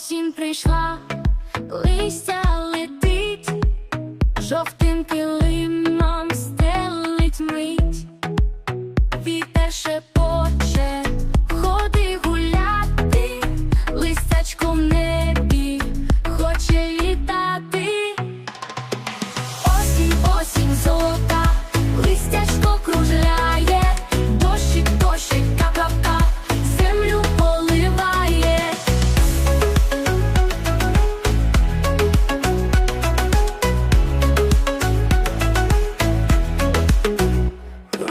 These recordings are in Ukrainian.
Осінь прийшла.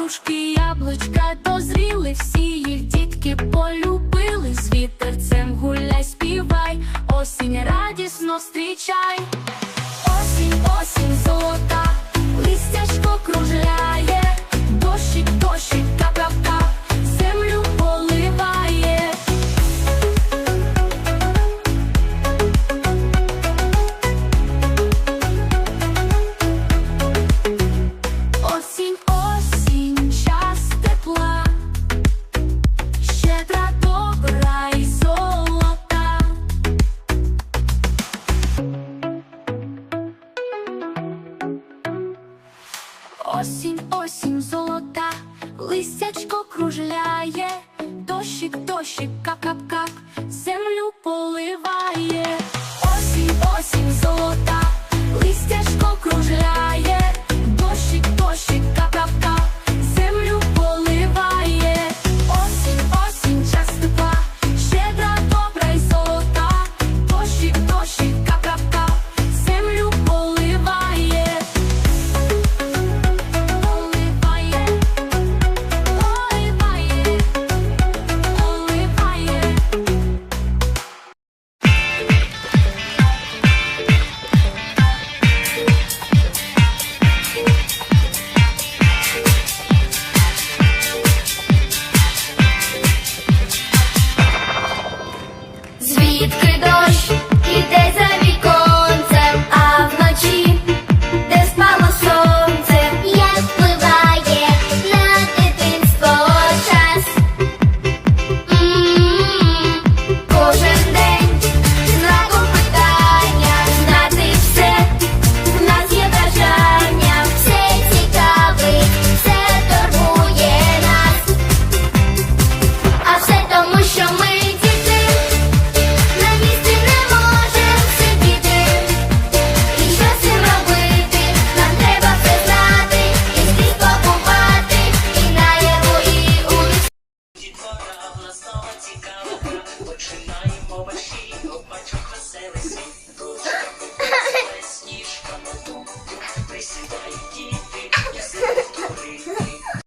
Грушки, яблучка дозріли, всі їх дітки полюбили, з вітерцем гуляли. Осінь, осінь золота, листячко кружляє, дощик, дощик, кап-кап звідки дощ.